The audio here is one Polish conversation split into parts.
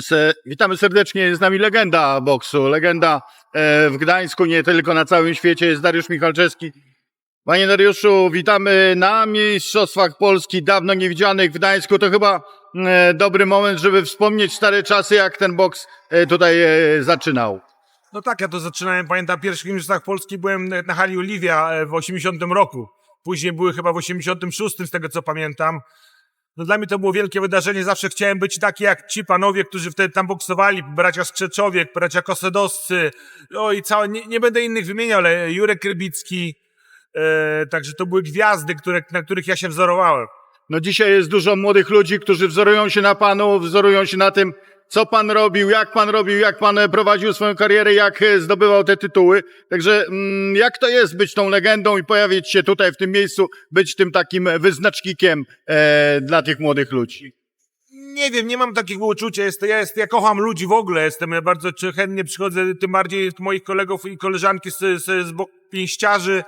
Se, witamy serdecznie, jest z nami legenda boksu, legenda e, w Gdańsku, nie tylko na całym świecie, jest Dariusz Michalczewski. Panie Dariuszu, witamy na Mistrzostwach Polski, dawno niewidzianych w Gdańsku. To chyba e, dobry moment, żeby wspomnieć stare czasy, jak ten boks e, tutaj e, zaczynał. No tak, ja to zaczynałem, pamiętam, pierwszych mistrzostwach Polski byłem na hali Oliwia e, w 80 roku. Później były chyba w 86, z tego co pamiętam. No dla mnie to było wielkie wydarzenie, zawsze chciałem być taki jak ci panowie, którzy wtedy tam boksowali, bracia Skrzeczowiek, bracia Kosedowscy, no i całe, nie, nie będę innych wymieniał, ale Jurek Rybicki, e, także to były gwiazdy, które, na których ja się wzorowałem. No dzisiaj jest dużo młodych ludzi, którzy wzorują się na panu, wzorują się na tym, co pan robił, jak pan robił, jak pan e, prowadził swoją karierę, jak e, zdobywał te tytuły. Także mm, jak to jest być tą legendą i pojawić się tutaj w tym miejscu, być tym takim wyznacznikiem e, dla tych młodych ludzi? Nie wiem, nie mam takiego uczucia. Jest, ja, jest, ja kocham ludzi w ogóle. Jestem ja bardzo chętnie przychodzę, tym bardziej moich kolegów i koleżanki z, z, z pięściarzy.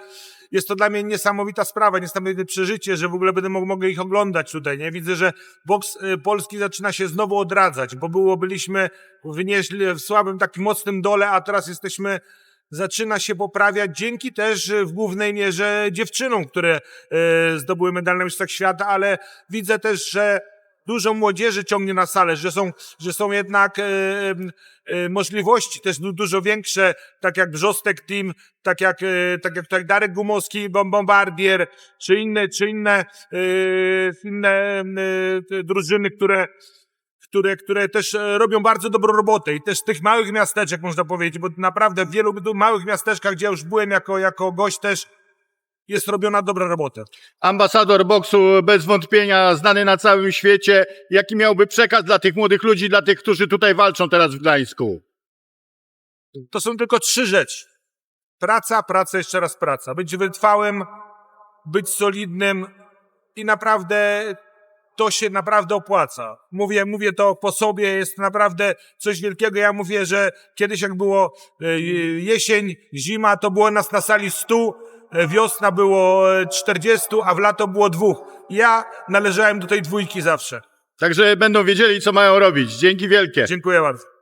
Jest to dla mnie niesamowita sprawa, niesamowite przeżycie, że w ogóle będę mógł, mogę ich oglądać tutaj. Nie widzę, że boks y, polski zaczyna się znowu odradzać, bo było, byliśmy wynieśli w słabym, takim mocnym dole, a teraz jesteśmy zaczyna się poprawiać dzięki też y, w głównej mierze dziewczynom, które y, zdobyły medal na Mistrzostwach Świata, ale widzę też, że dużo młodzieży ciągnie na salę, że są, że są jednak e, e, możliwości. Też du- dużo większe, tak jak Brzostek Team, tak jak, e, tak jak tutaj Darek Gumowski, Bom- Bombardier, czy inne, czy inne, e, inne e, drużyny, które które, które też e, robią bardzo dobrą robotę. I też tych małych miasteczek można powiedzieć, bo naprawdę w wielu małych miasteczkach, gdzie ja już byłem jako, jako gość też, jest robiona dobra robota. Ambasador boksu bez wątpienia, znany na całym świecie. Jaki miałby przekaz dla tych młodych ludzi, dla tych, którzy tutaj walczą teraz w Gdańsku? To są tylko trzy rzeczy. Praca, praca, jeszcze raz praca. Być wytrwałym, być solidnym i naprawdę to się naprawdę opłaca. Mówię, mówię to po sobie, jest naprawdę coś wielkiego. Ja mówię, że kiedyś jak było e, jesień, zima, to było nas na sali 100, e, wiosna było e, 40, a w lato było dwóch. Ja należałem do tej dwójki zawsze. Także będą wiedzieli, co mają robić. Dzięki wielkie. Dziękuję bardzo.